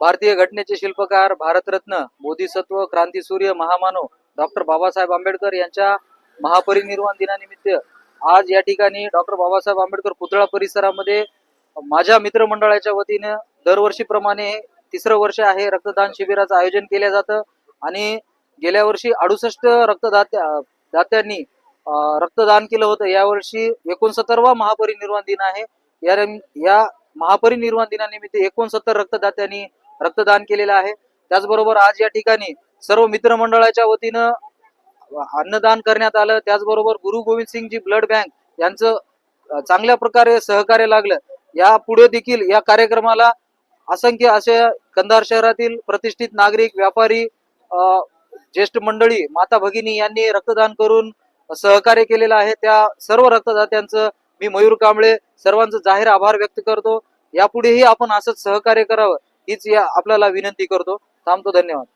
भारतीय घटनेचे शिल्पकार भारतरत्न बोधिसत्व क्रांतीसूर्य महामानव डॉक्टर बाबासाहेब आंबेडकर यांच्या महापरिनिर्वाण दिनानिमित्त आज या ठिकाणी डॉक्टर बाबासाहेब आंबेडकर पुतळा परिसरामध्ये माझ्या मित्रमंडळाच्या वतीने दरवर्षीप्रमाणे तिसरं वर्ष आहे रक्तदान शिबिराचं आयोजन केलं जातं आणि गेल्या वर्षी अडुसष्ट रक्तदात्या दात्यांनी रक्तदान केलं होतं. यावर्षी एकोणसत्तरवा महापरिनिर्वाण दिन आहे. या या महापरिनिर्वाण दिनानिमित्त एकोणसत्तर रक्तदात्यांनी रक्तदान केलेलं आहे. त्याचबरोबर आज या ठिकाणी सर्व मित्रमंडळाच्या वतीनं अन्नदान करण्यात आलं. त्याचबरोबर गुरु गोविंद सिंगजी ब्लड बँक यांचं चांगल्या प्रकारे सहकार्य लागलं. या पुढे देखील या कार्यक्रमाला असंख्य असे कंधार शहरातील प्रतिष्ठित नागरिक व्यापारी अं, ज्येष्ठ मंडळी माता भगिनी यांनी रक्तदान करून सहकार्य केलेलं आहे. त्या सर्व रक्तदात्यांचं मी मयूर कांबळे सर्वांचं जाहीर आभार व्यक्त करतो. यापुढेही आपण असंच सहकार्य करावं हीच या आपल्याला विनंती करतो. थांबतो धन्यवाद.